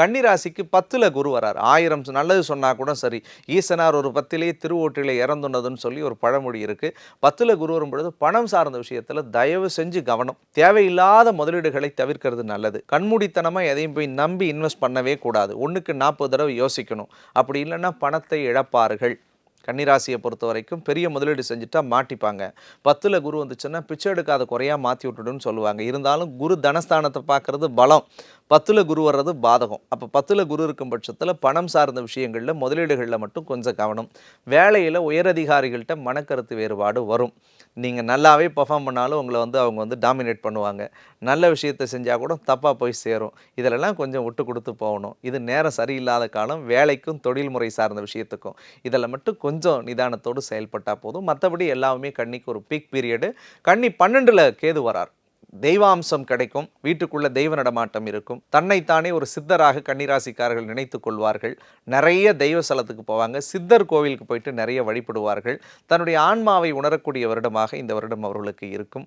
கன்னிராசிக்கு பத்தில் குரு வரார். ஆயிரம் நல்லது சொன்னால் கூட சரி. ஈசனார் ஒரு பத்திலே திருவோட்டிலே இறந்துனதுன்னு சொல்லி ஒரு பழமொழி இருக்குது பத்தில் குரு வரும் பொழுது பணம் சார்ந்த விஷயத்தில் தயவு செஞ்சு கவனம். தேவையில்லாத முதலீடுகளை தவிர்க்கிறது நல்லது. கண்மூடித்தனமாக எதையும் போய் நம்பி இன்வெஸ்ட் பண்ணவே கூடாது. ஒன்றுக்கு நாற்பது தடவை யோசிக்கணும். அப்படி இல்லைன்னா பணத்தை இழப்பார்கள். கன்னிராசியை பொறுத்த வரைக்கும் பெரிய முதலீடு செஞ்சுட்டா மாட்டிப்பாங்க. பத்தில் குரு வந்துச்சுன்னா பிச்சை எடுக்காத குறையாக மாற்றி விட்டுடுன்னு சொல்லுவாங்க. இருந்தாலும் குரு தனஸ்தானத்தை பார்க்குறது பலம். பத்தில் குரு வர்றது பாதகம். அப்போ பத்தில் குரு இருக்கும் பட்சத்தில் பணம் சார்ந்த விஷயங்களில் முதலீடுகளில் மட்டும் கொஞ்சம் கவனம். வேலையில் உயரதிகாரிகள்கிட்ட மனக்கருத்து வேறுபாடு வரும். நீங்கள் நல்லாவே பெர்ஃபார்ம் பண்ணாலும் உங்களை வந்து அவங்க வந்து டாமினேட் பண்ணுவாங்க. நல்ல விஷயத்தை செஞ்சால் கூட தப்பாக போய் சேரும். இதிலெல்லாம் கொஞ்சம் விட்டு கொடுத்து போகணும். இது நேரம் சரியில்லாத காலம் வேலைக்கும் தொழில்முறை சார்ந்த விஷயத்துக்கும். இதில் மட்டும் கொஞ்சம் நிதானத்தோடு செயல்பட்டால் போதும். மற்றபடி எல்லாமே கன்னிக்கு ஒரு பீக் பீரியடு கன்னி பன்னெண்டில் கேது வரார். தெய்வாம்சம் கிடைக்கும். வீட்டுக்குள்ள தெய்வ நடமாட்டம் இருக்கும். தன்னைத்தானே ஒரு சித்தராக கன்னிராசிக்காரர்கள் நினைத்து கொள்வார்கள். நிறைய தெய்வ ஸ்தலத்துக்கு போவாங்க. சித்தர் கோவிலுக்கு போயிட்டு நிறைய வழிபடுவார்கள். தன்னுடைய ஆன்மாவை உணரக்கூடிய வருடமாக இந்த வருடம் அவர்களுக்கு இருக்கும்.